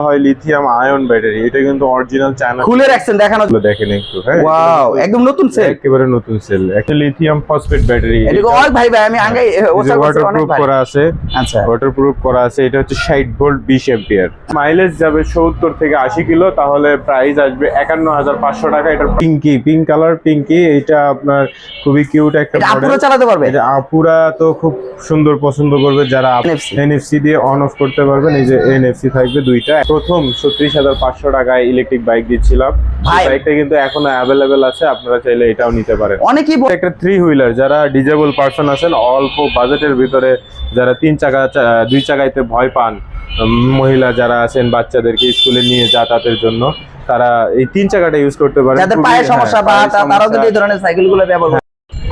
হয় lithium ion battery এটা কিন্তু অরিজিনাল চায়না দেখানো দেখেন একটু হ্যাঁ ওয়াও একদম নতুন সেল একেবারে নতুন সেল একটা লিথিয়াম ফসফেট ব্যাটারি এদিকে অনেক ভাই ভাই আমি আগে ওসব অনেক ওয়াটারপ্রুফ ভাই করা আছে আচ্ছা। ওয়াটারপ্রুফ করা আছে এটা হচ্ছে 60 ভোল্ট 20 অ্যাম্পিয়ার মাইলেজ যাবে 70 থেকে 80 কিলো তাহলে প্রাইস আসবে 51500 টাকা এটা পিঙ্কি পিঙ্ক কালার পিঙ্কি এটা আপনার খুবই কিউট একটা এটা আপুরো মডেল চালাতে পারবে? এটা আপুরা তো খুব সুন্দর পছন্দ করবে যারা এনএফসি দিয়ে অন অফ করতে পারবেন এই যে এনএফসি থাকবে দুইটা। প্রথম ছত্রিশ হাজার পাঁচশো টাকায় ইলেকট্রিক বাইক দিচ্ছিলাম। বাইকটা কিন্তু এখনও অ্যাভেলেবেল আছে আপনারা চাইলে এটাও নিতে পারেন। অনেকেই একটা থ্রি হুইলার যারা ডিজেবল পার্সন আছেন অল্প বাজেটের ভিতরে যারা তিন চাকা দুই চাকাইতে ভয় পান মহিলা যারা আছেন বাচ্চাদেরকে স্কুলে নিয়ে যাতায়াতের জন্য তারা এই তিন চাকাটা ইউজ করতে পারেন। যাদের খুবই- পায়ের হ্যাঁ, সমস্যা বা পায়ের তা- তারাও সমস্যা। কিন্তু এই ধরনের সাইকেলগুলো ব্যবহার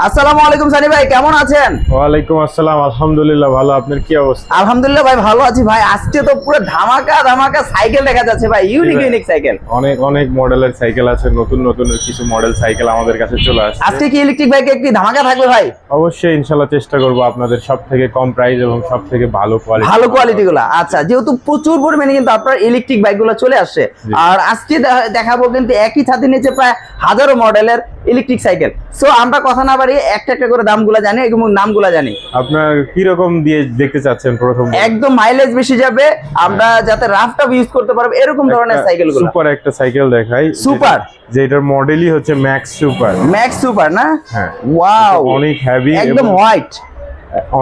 আসসালামু আলাইকুম সানি ভাই কেমন আছেন? ওয়ালাইকুম আসসালাম আলহামদুলিল্লাহ ভালো। আপনার কি অবস্থা? আলহামদুলিল্লাহ ভাই ভালো আছি ভাই। আজকে তো পুরো ধামাকা ধামাকা সাইকেল দেখা যাচ্ছে ভাই ইউনিক ইউনিক সাইকেল। অনেক অনেক মডেলের সাইকেল আছে নতুন নতুন কিছু মডেল সাইকেল আমাদের কাছে চলে আসছে। আজকে কি ইলেকট্রিক বাইকে ধামাকা থাকবে ভাই? অবশ্যই ইনশাল্লাহ চেষ্টা করব আপনাদের সব থেকে কম প্রাইস এবং সব থেকে ভালো কোয়ালিটি ভালো কোয়ালিটি গুলা। আচ্ছা যেহেতু প্রচুর পরিমাণে কিন্তু আপনার ইলেকট্রিক বাইকগুলো চলে আসছে। আর আজকে দেখাবো কিন্তু একই ছাদের নিচে প্রায় হাজারো মডেলের ইলেকট্রিক সাইকেল সো আমরা কথা না বাড়িয়ে একটা একটা করে দামগুলো জানি এবং নামগুলো জানি। আপনার কি রকম দিয়ে দেখতে চাচ্ছেন প্রথম একদম মাইলেজ বেশি যাবে আমরা যাতে রাফ টাফ ইউজ করতে পারব এরকম ধরনের সাইকেলগুলো। সুপার একটা সাইকেল দেখাই। সুপার যেটার মডেলই হচ্ছে ম্যাক্স সুপার ম্যাক্স সুপার না? হ্যাঁ। ওয়াও অনেক হেভি একদম হোয়াইট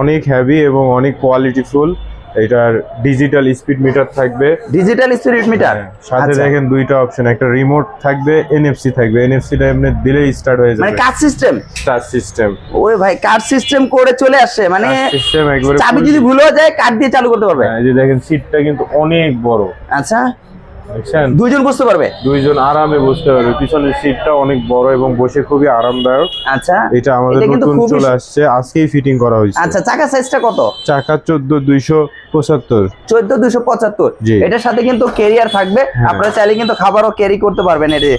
অনেক হেভি এবং অনেক কোয়ালিটিফুল এটার ডিজিটাল স্পিড মিটার থাকবে। ডিজিটাল স্পিড মিটার সাথে দেখেন দুইটা অপশন একটা রিমোট থাকবে এনএফসি থাকবে। এনএফসিটা এমনি দিলে স্টার্ট হয়ে যাবে। মানে কার সিস্টেম কার সিস্টেম ওই ভাই কার সিস্টেম করে চলে আসে মানে সিস্টেম একবারে চাবি যদি ভুলে যায় কার্ড দিয়ে চালু করতে পারবে। হ্যাঁ, এই যে দেখেন সিটটা কিন্তু অনেক বড়। আচ্ছা। দুইজন বুঝতে পারবে? দুইজন আরামে বসতে পারবে। পিছনের সিটটা অনেক বড় এবং বসে খুবই আরামদায়ক। আচ্ছা। এটা আমাদের নতুন চলে আসছে। আজকেই ফিটিং করা হয়েছে। আচ্ছা চাকা সাইজটা কত? চাকা চোদ্দ দুইশো পঁচাত্তর। চোদ্দ দুশো পঁচাত্তর। জি। এটার সাথে কিন্তু ক্যারিয়ার থাকবে। হ্যাঁ। আপনারা চাইলে কিন্তু খাবারও ক্যারি করতে পারবেন এটি।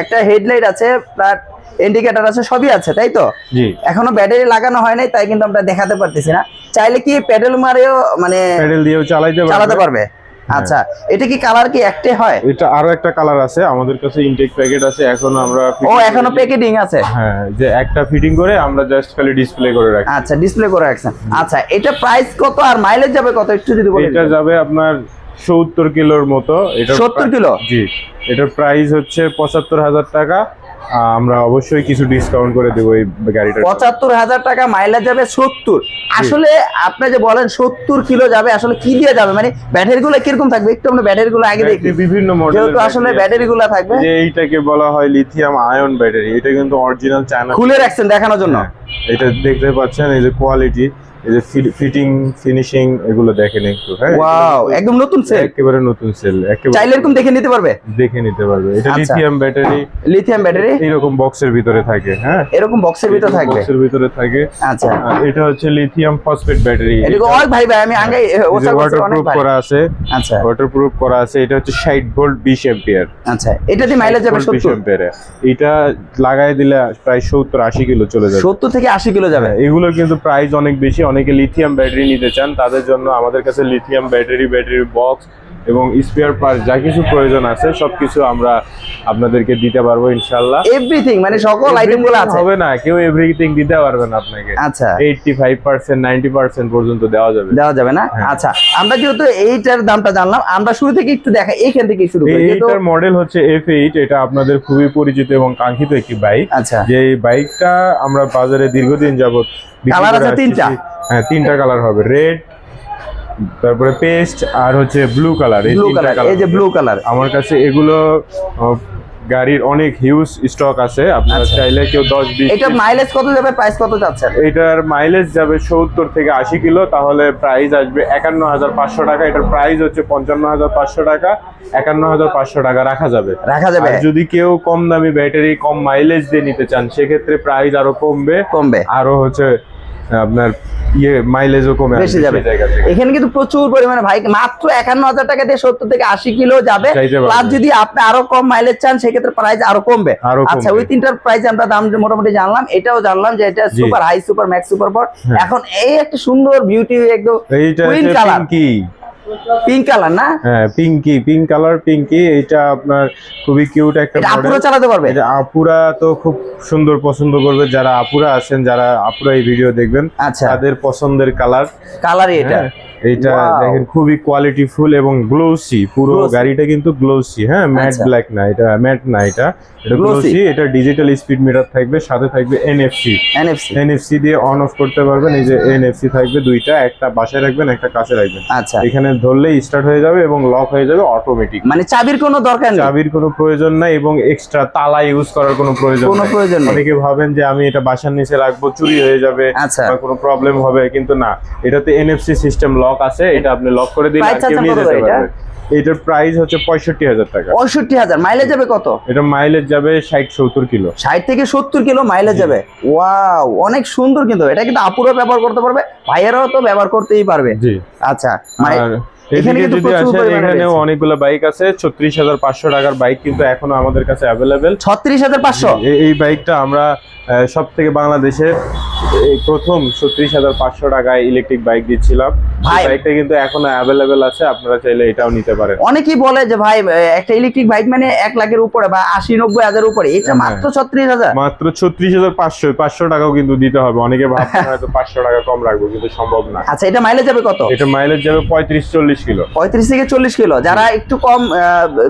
একটা হেডলাইট আছে প্লাস ইন্ডিকেটর আছে সবই আছে তাই তো? জি। এখনও ব্যাটারি লাগানো হয় নাই তাই কিন্তু আমরা দেখাতে পারতেছি না। চাইলে কি প্যাডেল মারেও মানে প্যাডেল দিয়েও চালাতে পারবে। পারবে? আচ্ছা এটা কি কালার কি একটে হয়? এটা আরও একটা কালার আছে আমাদের কাছে ইনটেক প্যাকেট আছে এখন আমরা ও এখনও প্যাকেটিং আছে? হ্যাঁ যে একটা ফিটিং করে আমরা জাস্ট খালি ডিসপ্লে করে রাখি আচ্ছা ডিসপ্লে করে রাখছেন। আচ্ছা এটা প্রাইস কত আর মাইলেজ যাবে কত? একটু যদি বলেন। এটা যাবে আপনার সত্তর কিলোর মতো। এটা 70 কিলো? জি এটার প্রাইস হচ্ছে পঁচাত্তর হাজার টাকা। আহ, আমরা অবশ্যই কিছু ডিসকাউন্ট করে দেবো এই গাড়িটা পঁচাত্তর হাজার টাকা মাইলেজ যাবে সত্তর। আসলে আপনি যে বলেন সত্তর কিলো যাবে আসলে কি দিয়ে যাবে? মানে ব্যাটারি গুলো কীরকম থাকবে? একটু আমরা ব্যাটারি গুলো আগে দেখি। বিভিন্ন মডেল যেহেতু আসলে ব্যাটারি গুলো থাকবে। যে এইটাকে বলা হয় লিথিয়াম আয়ন ব্যাটারি এটা কিন্তু অরিজিনাল চায়না খুলে রাখছেন দেখানোর জন্য। হ্যাঁ, এটা দেখতে পাচ্ছেন এই যে কোয়ালিটি এই যে ফিটিং ফিনিশিং এগুলো দেখেন একটু হ্যাঁ? ওয়াও একদম নতুন সেল একেবারে নতুন সেল একেবারে চাইলে এরকম দেখে নিতে পারবে? দেখে নিতে পারবে। এটা। লিথিয়াম ব্যাটারি লিথিয়াম ব্যাটারি এইরকম বক্সের ভিতরে থাকে হ্যাঁ? এরকম বক্সের ভিতর থাকবে? বক্সের ভিতরে থাকে। আচ্ছা। এটা হচ্ছে লিথিয়াম ফসফেট ব্যাটারি এদিকে অনেক ভাই ভাই আমি আগে ওয়াটারপ্রুফ করা আছে। আচ্ছা। ওয়াটারপ্রুফ করা আছে এটা হচ্ছে 60 ভোল্ট 20 অ্যাম্পিয়ার আচ্ছা এটা দিয়ে মাইলেজ যাবে 20 সত্তর? অ্যাম্পিয়ারে এটা লাগাই দিলে প্রায় 70 80 কিলো চলে যাবে। সত্তর থেকে আশি কিলো যাবে? হ্যাঁ, এগুলো কিন্তু প্রাইস অনেক বেশি অনেকে লিথিয়াম ব্যাটারি নিতে চান তাদের জন্য আমাদের কাছে লিথিয়াম ব্যাটারি ব্যাটারি বক্স এবং স্পেয়ার পার্ট যা কিছু প্রয়োজন আছে সবকিছু আমরা আপনাদেরকে দিতে পারব ইনশাল্লাহ এভরিথিং মানে সকল আইটেমগুলো আছে। হবে না কেউ এভরিথিং দিতে পারবে না আপনাকে। আচ্ছা। Eighty five percent ninety percent পর্যন্ত দেওয়া যাবে। দেওয়া যাবে না? হ্যাঁ। আচ্ছা আমরা যেহেতু এইটার দামটা জানলাম আমরা শুরু থেকে একটু দেখা এইখান থেকে শুরু করি। এইটার মডেল হচ্ছে এফ এইট এটা আপনাদের খুবই পরিচিত এবং কাঙ্ক্ষিত একটি বাইক আচ্ছা। যে বাইকটা আমরা বাজারে দীর্ঘদিন যাবত Colour আছে তিনটা? হ্যাঁ তিনটা কালার হবে রেড তারপরে পেস্ট আর হচ্ছে ব্লু কালার এই তিনটা কালার এই যে ব্লু কালার আমার কাছে এগুলো গাড়ির অনেক হিউজ স্টক আছে আপনারা আচ্ছা। চাইলে কেউ দশ বিশ এটা মাইলেজ কত যাবে প্রাইস কত যাচ্ছে? এটার মাইলেজ যাবে সত্তর থেকে আশি কিলো তাহলে প্রাইস আসবে একান্ন হাজার পাঁচশো টাকা এটার প্রাইস হচ্ছে পঞ্চান্ন হাজার পাঁচশো টাকা একান্ন হাজার পাঁচশো টাকা রাখা যাবে। রাখা যাবে। আর যদি কেউ কম দামি ব্যাটারি কম মাইলেজ দিয়ে নিতে চান সেক্ষেত্রে প্রাইস আরও কমবে। কমবে। আরও হচ্ছে আপনার ইয়ে মাইলেজও কমে বেশি যাবে। এখানে কিন্তু প্রচুর পরিমাণে ভাই মাত্র একান্ন হাজার টাকা দিয়ে সত্তর থেকে আশি কিলো যাবে। আর প্লাস যদি আপনি আরও কম মাইলেজ চান সেক্ষেত্রে প্রাইস আরও কমবে। আচ্ছা ওই তিনটার প্রাইস আমরা দাম মোটামুটি জানলাম এটাও জানলাম যে এটা super high super max super পর। এখন এই একটা সুন্দর বিউটি একদম কালার colour। পিঙ্কি কালার না? হ্যাঁ পিঙ্কি পিঙ্ক কালার পিঙ্কি এটা আপনার খুবই কিউট একটা এটা আপুরা চালাতে পারবে? এটা আপুরা তো খুব সুন্দর পছন্দ করবে। যারা আপুরা আছেন যারা আপুরা এই ভিডিও দেখবেন আচ্ছা। তাদের পছন্দের কালার কালার এটা? এইটা Wow. দেখেন খুবই কোয়ালিটি ফুল এবং গ্লোসি পুরো গাড়িটা কিন্তু গ্লোসি হ্যাঁ ম্যাট আচ্ছা। ব্ল্যাক না এটা ম্যাট না এটা। এটা গ্লোসি এটা ডিজিটাল স্পিড মিটার থাকবে সাথে থাকবে এনএফসি এনএফসি এনএফসি দিয়ে অন অফ করতে পারবেন এই যে এনএফসি থাকবে দুইটা একটা বাসায় রাখবেন একটা কাছে রাখবেন। আচ্ছা। এখানে ধরলেই স্টার্ট হয়ে যাবে এবং লক হয়ে যাবে অটোমেটিক মানে চাবির কোনো দরকার নেই? চাবির কোনো প্রয়োজন নাই এবং এক্সট্রা তালা ইউজ করার কোনো প্রয়োজন কোনো প্রয়োজন নেই। অনেকে ভাবেন যে আমি এটা বাসার নিচে রাখব চুরি হয়ে যাবে আচ্ছা। বা কোনো প্রবলেম হবে কিন্তু না। এটাতে এনএফসি সিস্টেম লক আছে এটা আপনি লক করে দিলে কেউ নিয়ে যেতে পারবে। এটার প্রাইস হচ্ছে পঁয়ষট্টি হাজার টাকা। পঁয়ষট্টি হাজার। মাইলেজ যাবে কত? এটা মাইলেজ যাবে ষাট সত্তর কিলো। ষাট থেকে সত্তর কিলো মাইলেজ যাবে। ওয়াও অনেক সুন্দর কিন্তু। এটা কিন্তু আপুরা ব্যবহার করতে পারবে ভাইয়েরাও তো ব্যবহার করতেই পারবে। জি। আচ্ছা মানে এখানে যদি আসেন অনেকগুলো বাইক আছে ছত্রিশ হাজার পাঁচশো টাকার বাইক কিন্তু এখনও আমাদের কাছে অ্যাভেলেবেল ছত্রিশ হাজার পাঁচশো? এই বাইকটা আমরা সব থেকে বাংলাদেশে প্রথম ছত্রিশ হাজার পাঁচশো টাকায় ইলেকট্রিক বাইক দিচ্ছিলাম। বাইকটা কিন্তু এখনও অ্যাভেলেবেল আছে আপনারা চাইলে এটাও নিতে পারেন। অনেকেই বলে যে ভাই একটা ইলেকট্রিক বাইক মানে এক লাখের উপরে বা আশি নব্বই হাজার উপরে এটা হ্যাঁ। মাত্র ছত্রিশ হাজার? মাত্র ছত্রিশ হাজার পাঁচশো পাঁচশো টাকাও কিন্তু দিতে হবে। অনেকে ভাবছেন হয়তো পাঁচশো টাকা কম রাখব কিন্তু সম্ভব না। আচ্ছা এটা মাইলেজ যাবে কত? এটা মাইলেজ যাবে পঁয়ত্রিশ চল্লিশ কিলো। পঁয়ত্রিশ থেকে চল্লিশ কিলো। যারা একটু কম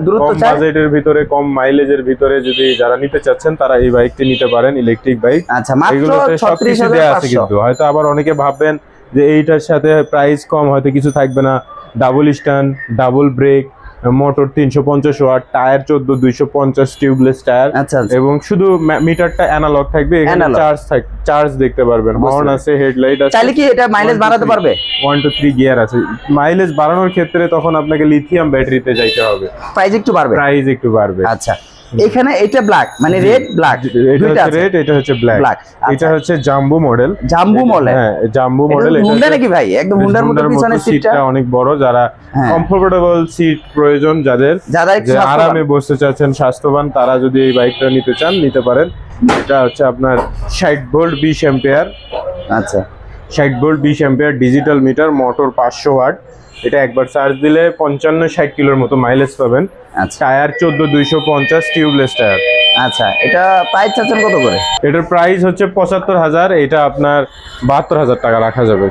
দূরত্ব কম বাজেটের ভিতরে কম মাইলেজের ভিতরে যদি যারা নিতে চাচ্ছেন তারা এই বাইকটি নিতে পারেন ইলেকট্রিক বাইক আচ্ছা মাত্র এগুলোতে ছত্রিশ সবকিছু হাজার দেওয়া আছে কিন্তু। হয়তো আবার অনেকে ভাববেন যে এইটার সাথে প্রাইস কম হয়তো কিছু থাকবে না। Double stand double brake motor তিনশো পঞ্চাশ ওয়াট টায়ার চোদ্দ দুইশো পঞ্চাশ টিউবলেস টায়ার আচ্ছা আচ্ছা। এবং শুধু মিটারটা অ্যানালগ থাকবে এখানে চার্জ থাক চার্জ দেখতে পারবেন। হর্ন আছে হেডলাইট আছে। চাইলে কি এটা মাইলেজ বাড়াতে পারবে? ওয়ান টু থ্রি গিয়ার আছে। মাইলেজ বাড়ানোর ক্ষেত্রে তখন আপনাকে লিথিয়াম ব্যাটারিতে যাইতে হবে। প্রাইস একটু বাড়বে। প্রাইস একটু বাড়বে। আচ্ছা। এখানে এটা ব্ল্যাক মানে রেড ব্ল্যাক এটা হচ্ছে রেড এটা হচ্ছে ব্ল্যাক ব্ল্যাক এটা হচ্ছে জাম্বু মডেল জাম্বু মলে হ্যাঁ জাম্বু মডেল হুন্ডা নাকি ভাই? একদম হুন্ডার মতো পিছনের সিটটা অনেক বড় যারা হ্যাঁ। কমফোর্টেবল সিট প্রয়োজন যাদের যারা আরামে বসতে চাচ্ছেন স্বাস্থ্যবান তারা যদি এই বাইকটা নিতে চান নিতে পারেন। এটা হচ্ছে আপনার ষাট ভোল্ট বিশ অ্যাম্পিয়ার আচ্ছা। ষাট ভোল্ট বিশ অ্যাম্পিয়ার ডিজিটাল মিটার মোটর পাঁচশো ওয়াট এটা একবার চার্জ দিলে পঞ্চান্ন ষাট কিলোর মতো মাইলেজ পাবেন। আচ্ছা। টায়ার চোদ্দ দুইশো পঞ্চাশ টিউবলেস টায়ার আচ্ছা এটা প্রাইস চাচ্ছেন কত করে? এটার প্রাইস হচ্ছে পঁচাত্তর হাজার এটা আপনার বাহাত্তর হাজার টাকা রাখা যাবে।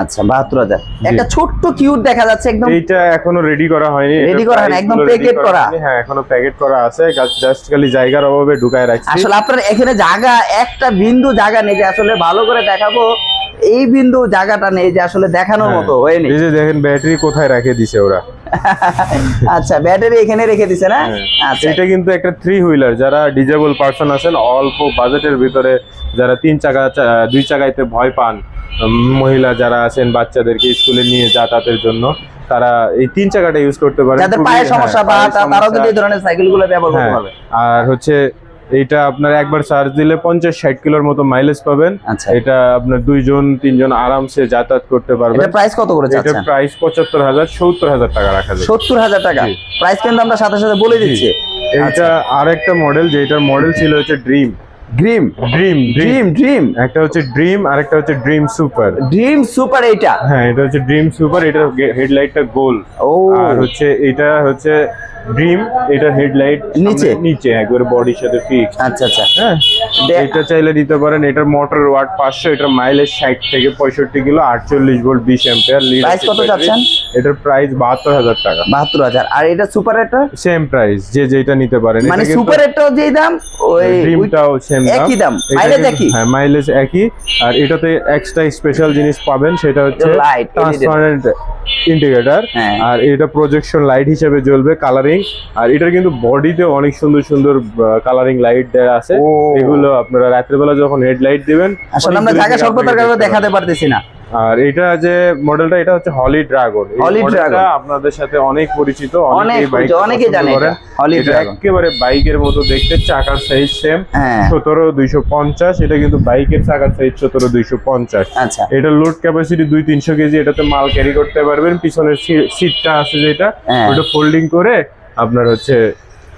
আচ্ছা বাহাত্তর হাজার। একটা ছোট্ট কিউট দেখা যাচ্ছে একদম। এইটা এখনও রেডি করা হয়নি। রেডি করা হয়নি, একদম প্যাকেট করা। হ্যাঁ এখনও প্যাকেট করা আছে। জাস্ট খালি জায়গার অভাবে ঢুকায় রাখছি। আসলে আপনার এখানে জায়গা একটা বিন্দু জায়গা নেই আসলে ভালো করে দেখাবো এই বিন্দু জায়গাটা নেই যে আসলে দেখানোর হ্যাঁ। মতো হয়নি। এই যে দেখেন ব্যাটারি কোথায় রেখে দিছে ওরা? আচ্ছা ব্যাটারি এখানে রেখে দিছে না? হ্যাঁ। আচ্ছা। এটা কিন্তু একটা থ্রি হুইলার যারা ডিজেবল পার্সন আছেন অল্প বাজেটের ভিতরে যারা তিন চাকা দুই চাকাইতে ভয় পান মহিলা যারা আছেন বাচ্চাদেরকে স্কুলে নিয়ে যাতায়াতের জন্য তারা এই তিন চাকাটা ইউজ করতে পারে যাদের খুবই- পায়ের হ্যাঁ, সমস্যা বা তারাও সমস্যা। কিন্তু এই ধরনের সাইকেলগুলো ব্যবহার করতে পারবে। আর হচ্ছে এইটা আপনার একবার চার্জ দিলে পঞ্চাশ ষাট কিলোর মতো মাইলেজ পাবেন। আচ্ছা। এটা আপনার দুইজন তিনজন আরামসে যাতায়াত করতে পারবেন। প্রাইস কত করে এটা প্রাইস পঁচাত্তর হাজার সত্তর হাজার টাকা রাখা যায় সত্তর হাজার টাকা। প্রাইস কিন্তু আমরা সাথে সাথে বলে দিচ্ছি। এইটা আরেকটা মডেল যেটার মডেল ছিল হচ্ছে dream dream dream dream dream একটা হচ্ছে ড্রিম আর একটা হচ্ছে ড্রিম সুপার ড্রিম সুপার এইটা? হ্যাঁ এটা হচ্ছে ড্রিম সুপার এটার হেডলাইটটা গোল ও। আর হচ্ছে এটা হচ্ছে ড্রিম এটার হেডলাইট নিচে? নিচে একবারে বডির সাথে ফিক্স আচ্ছা আচ্ছা। হ্যাঁ? এটা চাইলে দিতে পারেন এটার মোটর ওয়াট পাঁচশো এটার মাইলেজ ষাট থেকে পঁয়ষট্টি কিলো আটচল্লিশ ভোল্ট বিশ অ্যাম্পিয়ার লিড Price কত চাচ্ছেন? এটার প্রাইস বাহাত্তর হাজার টাকা। বাহাত্তর হাজার। আর এটা সুপার এটা সেম প্রাইস যে যেটা নিতে পারেন। মানে সুপার এটাও যেই দাম ওই ড্রিমটাও সেম একই দাম, এটা mileage কিন্তু- একই? হ্যাঁ মাইলেজ একই। আর এটাতে এক্সট্রা স্পেশাল জিনিস পাবেন সেটা হচ্ছে LED ট্রান্সপারেন্ট ইন্ডিকেটর হ্যাঁ। আর এটা প্রজেকশন লাইট হিসেবে জ্বলবে কালারিং আর এটার কিন্তু বডিতে অনেক সুন্দর সুন্দর কালারিং লাইট দেওয়া আছে। এগুলো আপনারা রাত্রেবেলা যখন হেডলাইট দিবেন আসলে আমরা জায়গা সর্বতার স্বল্পতার কারণে দেখাতে পারতেছি না। আর এটা যে মডেলটা এটা হচ্ছে হলি ড্রাগন হলি ড্রাগন আপনাদের সাথে অনেক পরিচিত অনেক জানে এটা। Dragon। একেবারে বাইকের মতো দেখতে চাকার সাইজ সেম হ্যাঁ। সতেরো দুইশো পঞ্চাশ এটা কিন্তু বাইকের চাকার সাইজ সতেরো দুইশো পঞ্চাশ। আচ্ছা। এটা লোড ক্যাপাসিটি দুই তিনশো কেজি এটাতে মাল ক্যারি করতে পারবেন। পিছনের সিটটা আছে যেটা হ্যাঁ। ওটা ফোল্ডিং করে আপনার হচ্ছে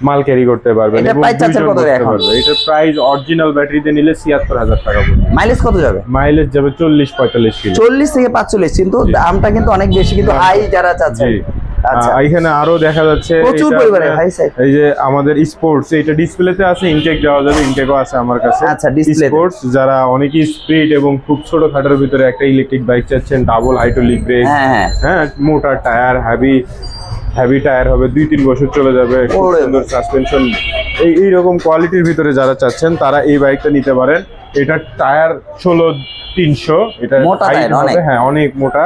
মাল ক্যারি করতে পারবেন এটা price চাচ্ছেন কত এখন? এটার প্রাইস অরিজিনাল ব্যাটারিতে নিলে ছিয়াত্তর হাজার টাকা পড়বে মাইলেজ কত যাবে? মাইলেজ যাবে চল্লিশ পঁয়তাল্লিশ কিলো চল্লিশ থেকে পাঁচচল্লিশ কিন্তু দামটা কিন্তু অনেক বেশি কিন্তু হাই যারা চাচ্ছে। আচ্ছা। এখানে আরও দেখা যাচ্ছে প্রচুর এটা পরিমাণে এই যে আমাদের স্পোর্টস এটা ডিসপ্লেতে আছে ইনটেক দেওয়া যাবে ইনটেকও আছে আমার কাছে। আচ্ছা, তে। স্পোর্টস যারা অনেকই স্পিড এবং খুব ছোট খাটার ভিতরে একটা ইলেকট্রিক বাইক চাচ্ছেন ডাবল হাইড্রোলিক ব্রেক হ্যাঁ হ্যাঁ। হ্যাঁ মোটা টায়ার হেভি হেভি টায়ার হবে দুই তিন বছর চলে যাবে সুন্দর সাসপেনশন এই এইরকম কোয়ালিটির ভিতরে যারা চাচ্ছেন তারা এই বাইকটা নিতে পারেন। এটা টায়ার ষোলো তিনশো এটা হবে, হ্যাঁ অনেক মোটা।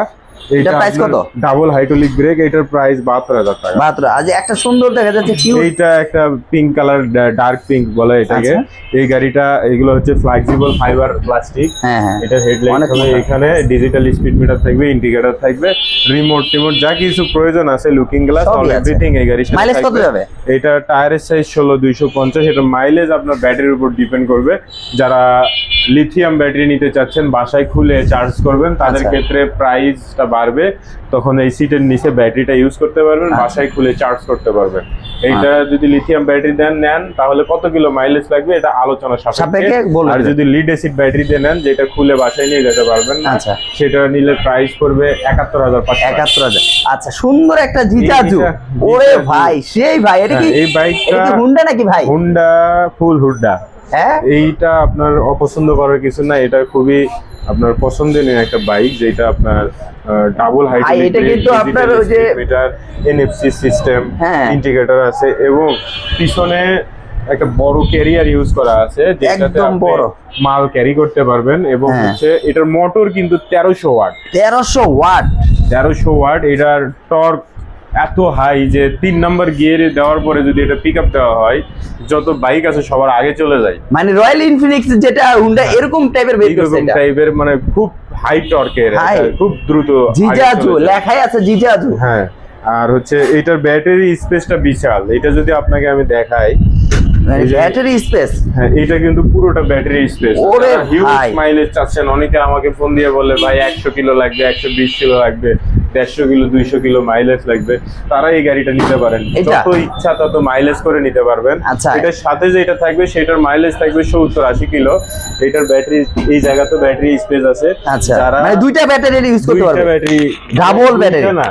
এটার price কত? ডাবল হাইড্রোলিক ব্রেক এটার প্রাইস টাকা। মাত্র আজ একটা সুন্দর দেখা যাচ্ছে এইটা একটা পিঙ্ক কালার ডার্ক পিঙ্ক বলে এটাকে। আচ্ছা। এই গাড়িটা এগুলো হচ্ছে ফ্লেক্সিবল ফাইবার প্লাস্টিক হ্যাঁ হ্যাঁ। এটা হেডলাইট হবে এখানে ডিজিটাল স্পিড মিটার থাকবে ইন্ডিকেটর থাকবে রিমোট টিমোট যা কিছু প্রয়োজন আছে লুকিং গ্লাস অল এভরিথিং এই গাড়ির সাথে মাইলেজ কত যাবে? এটা টায়ারের সাইজ ষোলো দুইশো পঞ্চাশ। এটা মাইলেজ আপনার ব্যাটারির উপর ডিপেন্ড করবে। যারা লিথিয়াম ব্যাটারি নিতে চাচ্ছেন বাসায় খুলে চার্জ করবেন তাদের আচ্ছা। ক্ষেত্রে প্রাইসটা বাড়বে তখন এই সিটের নিচে ব্যাটারিটা ইউজ করতে পারবেন আচ্ছা। বাসায় খুলে চার্জ করতে পারবেন। এইটা যদি লিথিয়াম ব্যাটারি দেন নেন তাহলে কত কিলো মাইলেজ লাগবে এটা আলোচনা সাপেক্ষে। আর যদি লিড অ্যাসিড ব্যাটারি দিয়ে নেন যেটা খুলে বাসায় নিয়ে যেতে পারবেন আচ্ছা। সেটা নিলে প্রাইস পড়বে একাত্তর হাজার পাঁচশো। একাত্তর হাজার। আচ্ছা সুন্দর একটা জিজাজু ওরে ভাই সেই ভাই এটা কি হ্যাঁ, এই এটা বাইকটা কি হুন্ডা নাকি ভাই? হুন্ডা ফুল হ্যাঁ? এইটা আপনার অপছন্দ করার কিছু না এটা খুবই আপনার পছন্দনীয় একটা বাইক যেটা আপনার ডাবল হাইট ভাই, এটা কিন্তু আপনার ওই যে- মিটার এনএফসি সিস্টেম। ইন্ডিকেটর আছে এবং পিছনে একটা বড় ক্যারিয়ার ইউজ করা আছে যেটাতে আপনি বড়। মাল ক্যারি করতে পারবেন এবং হ্যাঁ। হচ্ছে এটার মোটর কিন্তু তেরোশো ওয়াট তেরোশো ওয়াট তেরোশো ওয়াট এটার টর্ক এত হাই যে তিন নম্বর গিয়ারে দেওয়ার পরে যদি এটা পিক আপ দেওয়া হয় যত বাইক আছে সবার আগে চলে যায়। মানে রয়্যাল ইনফিনিক্স যেটা হুন্ডা এরকম টাইপের বের করছে এটা টাইপের মানে খুব হাই টর্কের। খুব দ্রুত জিজাজু লেখাই আছে জিজাজু হ্যাঁ। আর হচ্ছে এটার ব্যাটারি স্পেসটা বিশাল। এটা যদি আপনাকে আমি দেখাই ব্যাটারি স্পেস হ্যাঁ এটা কিন্তু পুরোটা ব্যাটারি স্পেস ওরে হিউজ মাইলেজ চাচ্ছেন অনেকে আমাকে ফোন দিয়ে বলে ভাই একশো কিলো লাগবে একশো বিশ কিলো লাগবে। দেড়শো কিলো দুইশো কিলো মাইলেজ লাগবে তারা এই গাড়িটা নিতে পারেন। যত ইচ্ছা তত মাইলেজ করে নিতে পারবেন। আচ্ছা। এটার সাথে যেটা থাকবে সেটার মাইলেজ থাকবে সত্তর আশি কিলো। এটার ব্যাটারি এই জায়গাতে ব্যাটারি স্পেস আছে। আচ্ছা। যারা মানে দুইটা ব্যাটারি ইউজ করতে পারবে? Battery Double battery? না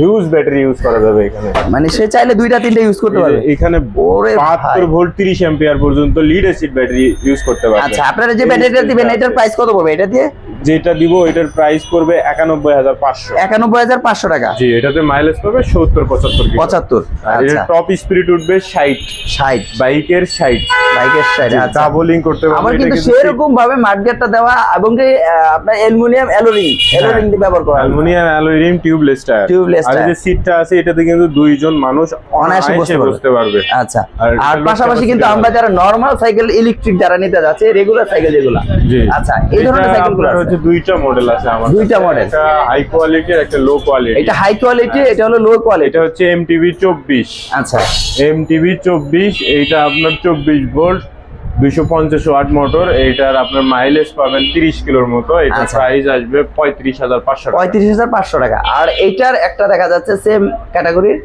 হিউজ ব্যাটারি ইউজ করা যাবে এখানে। মানে সে চাইলে দুইটা তিনটা ইউজ করতে পারবে। এখানে ওরে বাহাত্তর ভাই। ভোল্ট তিরিশ অ্যাম্পিয়ার পর্যন্ত লিড অ্যাসিড ব্যাটারি ইউজ করতে পারবে। আচ্ছা আপনারা যে ব্যাটারিটা দিবেন এটার প্রাইস কত পড়বে? এটা দিয়ে? যেটা দিব এটার প্রাইস পড়বে একানব্বই হাজার পাঁচশো। একানব্বই হাজার পাঁচশো টাকা। জি এটাতে মাইলেজ পাবে সত্তর পঁচাত্তর পঁচাত্তর আর এটার আচ্ছা। টপ স্পিড উঠবে ষাট। ষাট। বাইকের ষাট। বাইকের সাইড আচ্ছা। ডাবলিং করতে পারবে আমার কিন্তু কিন্তু সেরকম ভাবে মার্কেটটা দেওয়া এবং কি আপনার অ্যালুমিনিয়াম অ্যালোরিং অ্যালোরিং ব্যবহার করা। Aluminium alloy tubeless tyre Tubeless আর যে সিটটা আছে এটাতে কিন্তু দুইজন মানুষ অনায়াসে বসতে পারবে। আচ্ছা। আর পাশাপাশি কিন্তু আমরা যারা নরমাল সাইকেল ইলেকট্রিক যারা নিতে যাচ্ছে রেগুলার সাইকেল যেগুলো। আচ্ছা এই ধরনের সাইকেলগুলো হচ্ছে দুইটা মডেল আছে আমার দুইটা মডেল। একটা হাই কোয়ালিটি একটা লো কোয়ালিটি এটা হাই কোয়ালিটি এটা হলো লো কোয়ালিটি এটা হচ্ছে এমটিভি চব্বিশ। আচ্ছা। এমটিভি চব্বিশ এইটা আপনার চব্বিশ ভোল্ট দুইশো পঞ্চাশ ওয়াট মোটর এইটার আপনার মাইলেজ পাবেন তিরিশ কিলোর মতো। এটা আচ্ছা। প্রাইস আসবে পঁয়ত্রিশ হাজার পাঁচশো টাকা। পঁয়ত্রিশ হাজার পাঁচশো টাকা। আর এইটার একটা দেখা যাচ্ছে সেম ক্যাটাগরির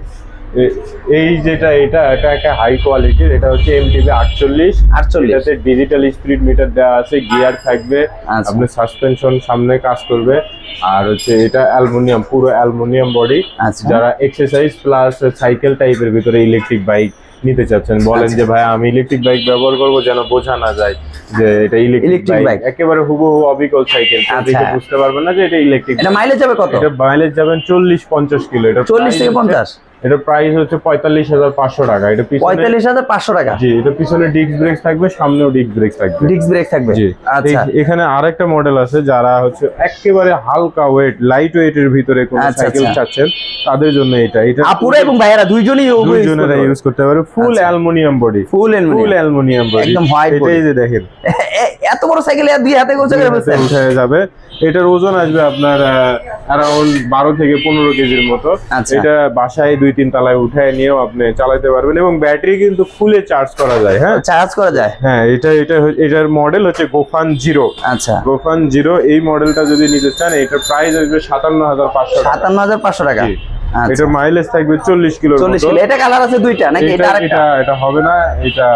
এই যেটা এটা এটা একটা হাই কোয়ালিটির এটা হচ্ছে এমটিভি আটচল্লিশ। আটচল্লিশ। এটাতে ডিজিটাল স্পিড মিটার দেওয়া আছে গিয়ার থাকবে আচ্ছা। আপনার সাসপেনশন সামনে কাজ করবে। আর হচ্ছে এটা অ্যালুমিনিয়াম পুরো অ্যালুমিনিয়াম বডি আচ্ছা। যারা এক্সারসাইজ প্লাস সাইকেল টাইপের ভিতরে ইলেকট্রিক বাইক নিতে চাচ্ছেন বলেন আচ্ছা। যে ভাই আমি ইলেকট্রিক বাইক ব্যবহার করব যেন বোঝা না যায় যে এটা ইলেকট্রিক বাইক। একেবারে হুবহু অবিকল সাইকেল। দেখে বুঝতে পারবেন না যে এটা ইলেকট্রিক এটা মাইলেজ যাবে কত? এটা মাইলেজ যাবেন চল্লিশ পঞ্চাশ কিলো। এটা চল্লিশ price থেকে হচ্ছে- পঞ্চাশ? এটা প্রাইস হচ্ছে পঁয়তাল্লিশ হাজার পাঁচশো টাকা। এটা পিছনে পঁয়তাল্লিশ হাজার পাঁচশো টাকা। জি এটা পিছনে ডিস্ক ব্রেক থাকবে সামনেও ডিস্ক ব্রেক থাকবে। ডিস্ক ব্রেক থাকবে? জি। আচ্ছা। এখানে আরেকটা মডেল আছে যারা হচ্ছে একেবারে হালকা ওয়েট লাইট ওয়েটের ভিতরে কোন আচ্ছা, সাইকেল আচ্ছা। চাচ্ছেন তাদের জন্য এটা। এটা আপুরা এবং ভাইয়ারা দুইজনই দুইজনেরা ইউজ করতে পারে ফুল আচ্ছা। Aluminium body full full aluminium body একদম body। এটাই যে দেখেন। এত বড় সাইকেল দুই হাতে করে উঠে যাবে। এটার ওজন আসবে আপনার অ্যারাউন্ড বারো থেকে পনেরো কেজির মতো। আচ্ছা। এটা বাসায় দুই তিন তলায় উঠায় নিয়েও আপনি চালাতে পারবেন এবং ব্যাটারি কিন্তু ফুলে চার্জ করা যায় হ্যাঁ? চার্জ করা যায়। হ্যাঁ এটা এটা এটার মডেল হচ্ছে গোফান জিরো আচ্ছা। গোফান জিরো এই মডেলটা যদি নিতে চান এটার প্রাইস আসবে সাতান্ন হাজার পাঁচশো সাতান্ন হাজার পাঁচশো টাকা। আচ্ছা। মাইলেজ থাকবে চল্লিশ কিলো চল্লিশ কিলো। এটা কালার আছে দুইটা নাকি এটা এটা এটা এটা হবে না এটা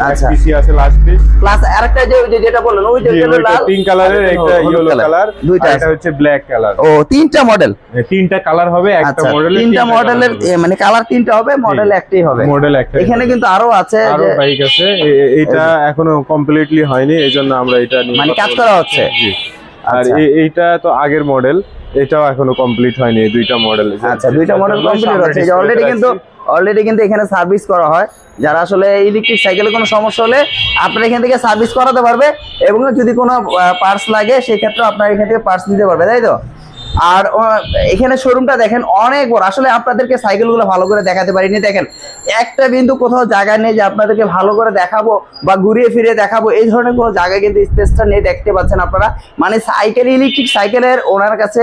আচ্ছা। পিসি আছে লাস্ট পিস প্লাস আরেকটা যে ওই যে যেটা বললেন ওই যে লাল পিঙ্ক কালারের একটা ইয়েলো কালার দুইটা এটা। হচ্ছে ব্ল্যাক কালার ও তিনটা মডেল তিনটা কালার হবে একটা আচ্ছা তিনটা মডেলের মানে কালার তিনটা হবে মডেল একটাই হবে। মডেল একটা এখানে কিন্তু আরও আছে আরও বাইক আছে। এটা এখনও কমপ্লিটলি হয়নি এই জন্য আমরা এটা মানে কাজ করা হচ্ছে? জি। আর আচ্ছা। এইটা তো আগের মডেল এটাও এখনও কমপ্লিট হয়নি দুইটা মডেল আচ্ছা দুইটা মডেল কমপ্লিট হচ্ছে অলরেডি কিন্তু অলরেডি কিন্তু এখানে সার্ভিস করা হয়। যারা আসলে ইলেকট্রিক সাইকেলে কোনো সমস্যা হলে আপনারা এখান থেকে সার্ভিস করাতে পারবে এবং যদি কোনো পার্টস লাগে সেক্ষেত্রে আপনারা এখান থেকে পার্টস দিতে পারবে, তাই তো? আর এখানে শোরুমটা দেখেন অনেক বড়। আসলে আপনাদেরকে সাইকেলগুলো ভালো করে দেখাতে পারিনি। দেখেন একটা বিন্দু কোথাও জায়গা নেই যে আপনাদেরকে ভালো করে দেখাবো বা ঘুরিয়ে ফিরিয়ে দেখাবো। এই ধরনের কোনো জায়গা কিন্তু স্পেসটা নেই দেখতে পাচ্ছেন আপনারা। মানে সাইকেল ইলেকট্রিক সাইকেলের ওনার কাছে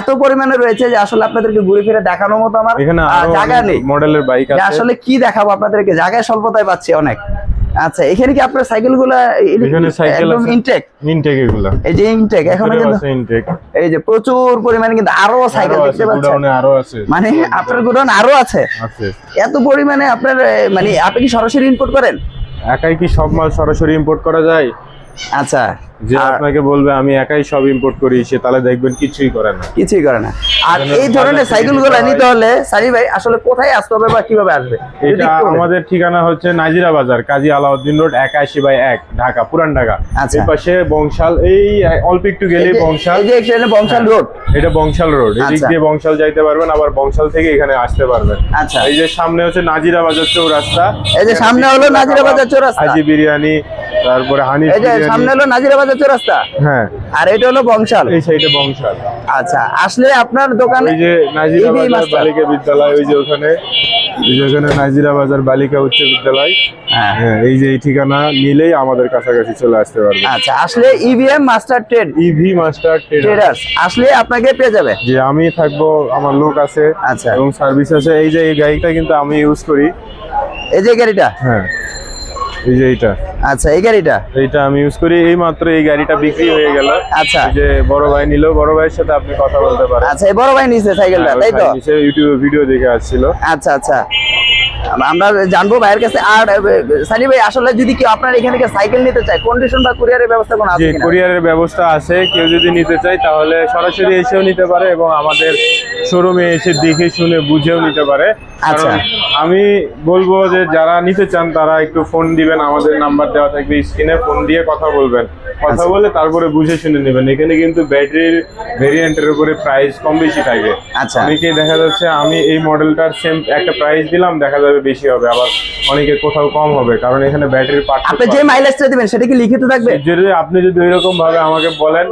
এত পরিমাণে রয়েছে যে আসলে আপনাদেরকে ঘুরে ফিরে দেখানোর মতো আমার জায়গা নেই। মডেলের বাইক আসলে কি দেখাবো আপনাদেরকে? জায়গায় স্বল্পতায় পাচ্ছি অনেক। আচ্ছা এখানে কি আপনার সাইকেলগুলো এখানে সাইকেল একদম। ইনটেক ইনটেক এগুলা। এই যে ইনটেক এখনও কিন্তু ইনটেক এই যে প্রচুর পরিমাণে কিন্তু আরও সাইকেল দেখতে আছে পাচ্ছেন আরও আছে। মানে আপনার গোডাউন আরও আছে? আছে। এত পরিমাণে আপনার মানে আপনি কি সরাসরি ইম্পোর্ট করেন? একাই কি সব মাল সরাসরি ইম্পোর্ট করা যায়? আচ্ছা। যে আপনাকে বলবে আমি একাই সব ইম্পোর্ট করি সে তাহলে দেখবেন কিছুই করে না। কিছুই করে না। আর এই ধরনের বাজার সাইকেলগুলো নিতে হলে সারি ভাই আসলে কোথায় আসতে হবে বা কীভাবে আসবে? এটা আমাদের ঠিকানা হচ্ছে নাজিরা বাজার কাজী আলাউদ্দিন রোড একাশি বাই এক ঢাকা পুরান ঢাকা। আচ্ছা। এই পাশে বংশাল এই অল্প একটু গেলেই বংশাল। এই যে এখানে বংশাল রোড। এটা বংশাল রোড। আচ্ছা। দিয়ে বংশাল যাইতে পারবেন আবার বংশাল থেকে এখানে আসতে পারবেন। আচ্ছা। এই যে সামনে হচ্ছে নাজিরা বাজার চৌরাস্তা। এই যে সামনে হলো নাজিরা বাজার চৌরাস্তা। হাজি বিরিয়ানি তারপরে হানি এই যে সামনে হলো নাজিরা বাজার চৌরাস্তা হ্যাঁ। আর এটা হলো বংশাল? এই সাইডে বংশাল। আচ্ছা আসলে আপনার দোকানে এই যে নাজিরা। বালিকা বিদ্যালয় ওই যে ওখানে এই যে ওখানে নাজিরা বাজার বালিকা উচ্চ বিদ্যালয়। হ্যাঁ। হ্যাঁ এই যে এই ঠিকানা নিলেই আমাদের কাছাকাছি চলে আসতে পারবে। আচ্ছা আসলে EVM master trade EV master trader traders আসলে আপনাকে পেয়ে যাবে। যে আমি থাকব আমার লোক আছে আচ্ছা। এবং সার্ভিস আছে। এই যে এই গাড়িটা কিন্তু আমি ইউজ করি। এই যে গাড়িটা? হ্যাঁ। এই যে এটা আচ্ছা এই গাড়িটা? এইটা আমি ইউজ করি এই মাত্র এই গাড়িটা বিক্রি হয়ে গেল। আচ্ছা। যে বড় ভাই নিল বড় ভাইয়ের সাথে আপনি কথা বলতে পারেন। আচ্ছা এই বড় ভাই নিছে সাইকেলটা হ্যাঁ, তাই তো? ইউটিউবে ভিডিও দেখে আসছিল। আচ্ছা আচ্ছা। আমরা জানব ভাইয়ের কাছে। আর সানি ভাই আসলে যদি কেউ আপনার এখানে থেকে সাইকেল নিতে চায় কন্ডিশন বা কুরিয়ারের ব্যবস্থা কোনো আছে কিনা? ব্যবস্থা আছে। কেউ যদি নিতে চায় তাহলে সরাসরি এসেও নিতে পারে এবং আমাদের শোরুমে এসে দেখে শুনে বুঝেও নিতে পারে। আচ্ছা। আমি বলব যে যারা নিতে চান তারা একটু ফোন দিবেন। আমাদের নাম্বার দেওয়া থাকবে স্ক্রিনে ফোন দিয়ে কথা বলবেন। কথা আচ্ছা। বলে তারপরে বুঝে শুনে নেবেন। এখানে কিন্তু ব্যাটারির ভেরিয়েন্টের উপরে প্রাইস কম বেশি থাকে। আচ্ছা। অনেকে দেখা যাচ্ছে আমি এই মডেলটার সেম একটা প্রাইস দিলাম দেখা যাবে বেশি হবে। আবার অনেকে কোথাও কম হবে কারণ এখানে ব্যাটারির পার্ট আপনি যে মাইলেজটা দিবেন সেটা কি লিখিত থাকবে? যদি আপনি যদি ওই রকম ভাবে আমাকে বলেন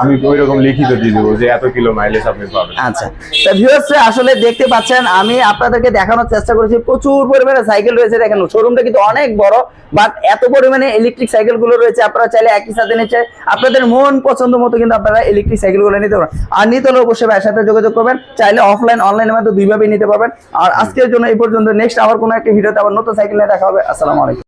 আমি ওই রকম লিখিত দিয়ে দেবো যে এত কিলো মাইলেজ আপনি পাবেন। আচ্ছা। তা ভিউয়ার্স আসলে দেখতে পাচ্ছেন আমি আপনাদেরকে দেখানোর চেষ্টা করেছি। প্রচুর পরিমাণে সাইকেল রয়েছে দেখেন শোরুমটা কিন্তু অনেক বড় বাট এত পরিমাণে ইলেকট্রিক সাইকেলগুলো রয়েছে আপনারা চাইলে একই সাথে নিচ্ছে আপনাদের মন পছন্দ মতো কিন্তু আপনারা ইলেকট্রিক সাইকেলগুলো নিতে পারেন আর নিতে হলে অবশ্যই ভাইয়ের সাথে যোগাযোগ করবেন, চাইলে অফলাইন অনলাইনের মাধ্যমে দুইভাবেই নিতে পারবেন। আর আজকের জন্য এই পর্যন্ত। নেক্সট আবার কোনো একটা ভিডিওতে আবার নতুন সাইকেল নিয়ে দেখা হবে। আসসালামু আলাইকুম।